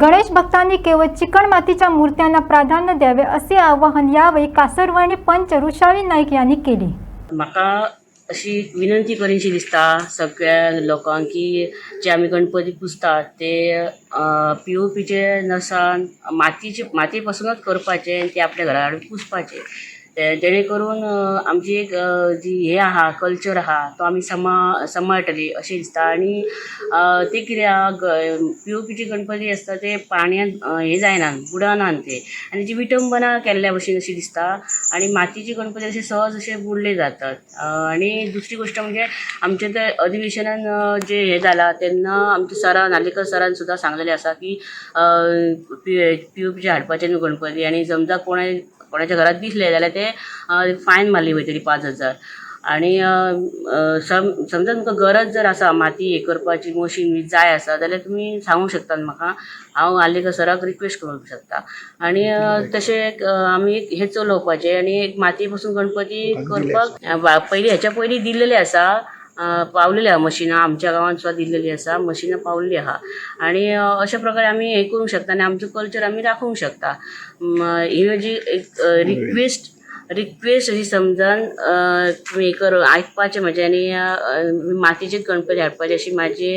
गणेश भक्तांनी केवळ चिकण मातीच्या मूर्त्यांना प्राधान्य द्यावे असे आवाहन यावेळी कासरवणी पंच ऋषाली नाईक यांनी केले. म्हाका अशी विनंती करीशी दिसता सगळ्या लोकांक की जे आमी गणपती पुजतात ते पी ओ पीचे नसान मातीचे माती पासूनच करपाचे ते आपल्या घरा कडेन पुजपाचे. ते जेणे करून आमची एक जी हे आहा कल्चर आहा तो आमी समा सांबाळटली अशें दिसता. आनी ते कित्याक पी ओ पीचे गणपती आसता ते पाण्यांत हें हे जायनात बुडनात ते आनी जी विटंबना केल्ल्या भशेन अशी दिसता. आनी मातयेचे गणपती अशे सहज अशे बुडले जातात. आनी दुसरी गोश्ट म्हणजे आमच्या त्या अधिवेशनान जे हे जाला तेन्ना आमच्या सरान नार्लीकर सरान सुद्दां सांगलेलें आसा की पी ओ पीचे हाडपाचे न्हू गणपती. आनी समजा कोणाय कोणाच्या घरात दिसले जाल्यार ते फायन मारली वयतली पांच हजार. आनी सम समजा तुमकां गरज जर आसा माती हे करपाची मशीन बी जाय आसा जाल्यार तुमी सांगूंक शकतात म्हाका. हांव आलेकर सराक रिक्वेस्ट करूंक शकता. आनी तशें आमी हें चलोवपाचें आनी एक मातये पासून गणपती करपाक पयलीं हेच्या पयलीं दिल्लेले आसा पावलेली आहा मशिनां आमच्या गांवांत सुद्दां दिल्लेली आसा मशिनां पावल्ली आहा. आनी अशा प्रकारे आमी हें करूंक शकता आनी आमचो कल्चर आमी राखूंक शकता. ही म्हजी एक रिक्वेस्ट रिक्वेस्ट अशी समजान तुमी हे कर आयकपाचें म्हजें आनी अ, मातयेचेच गणपती हाडपाचे अशी म्हाजी